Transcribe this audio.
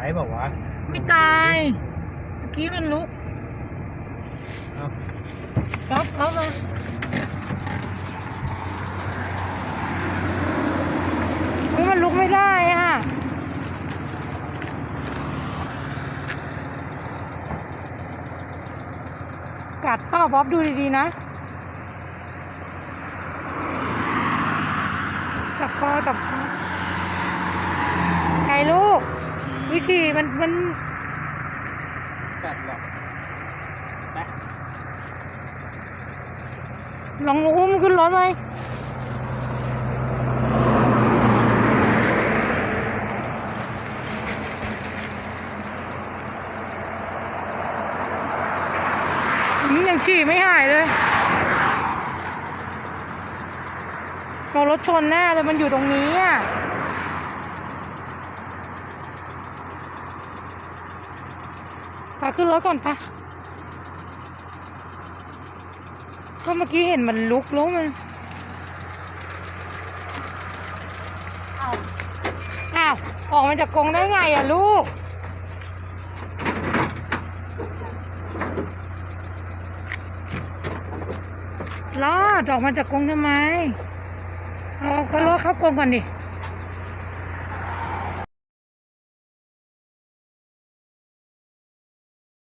ายบอกว่าวะไม่ตายเมื่อกี้มันลุกเอ้ารับเอามาเฮ้ยมันลุกไม่ได้อะกัดเป้าบ๊อบดูดีๆนะจับคอจับคอไงลูก วิธีมันมันกัดหรอกไปลองอุ้มขึ้นรถไหมอืมยังฉี่ไม่หายเลยเรารถชนแน่เลยมันอยู่ตรงนี้อะ พาขึ้นรถก่อนปะก็เมื่อกี้เห็นมันลุกแล้วมันอ้าวอ้าวออกมาจากกรงได้ไงอะลูก รอดออกมาจากกรงทำไม เอาก็รอดเข้ากรงก่อนดิ